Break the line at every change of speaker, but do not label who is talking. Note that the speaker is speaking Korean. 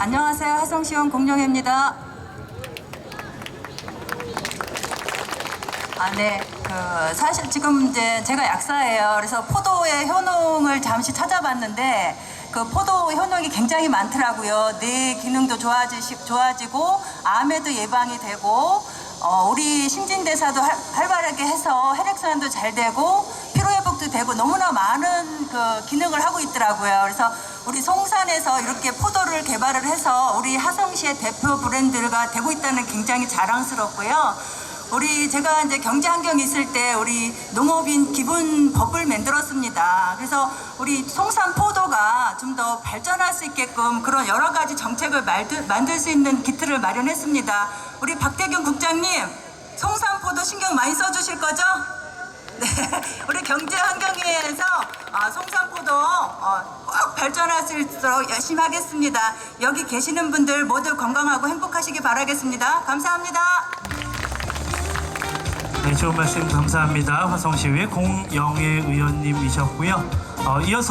안녕하세요. 화성시원 공룡입니다. 아, 네. 그, 사실 지금 이제 제가 약사예요. 그래서 포도의 효능을 잠시 찾아봤는데, 그 포도 효능이 굉장히 많더라고요. 뇌 기능도 좋아지시, 좋아지고, 암에도 예방이 되고, 어, 우리 신진대사도 활, 활발하게 해서 혈액순환도 잘 되고, 피로회복도 되고, 너무나 많은 그 기능을 하고 있더라고요. 그래서 우리 송산에서 이렇게 포도를 개발을 해서 우리 하성시의 대표 브랜드가 되고 있다는 게 굉장히 자랑스럽고요. 우리 제가 이제 경제 환경이 있을 때 우리 농업인 기본 법을 만들었습니다. 그래서 우리 송산 포도가 좀 더 발전할 수 있게끔 그런 여러 가지 정책을 말들, 만들 수 있는 기틀을 마련했습니다. 우리 박대균 국장님, 송산 포도 신경 많이 써주실 거죠? 네, 우리 경제 환경위에서 어, 송산 포도 어, 꼭 발전할 수 있도록 열심히 하겠습니다. 여기 계시는 분들 모두 건강하고 행복하시기 바라겠습니다. 감사합니다.
네, 좋은 말씀 감사합니다. 화성시의 공영애 의원님이셨고요. 어, 이어서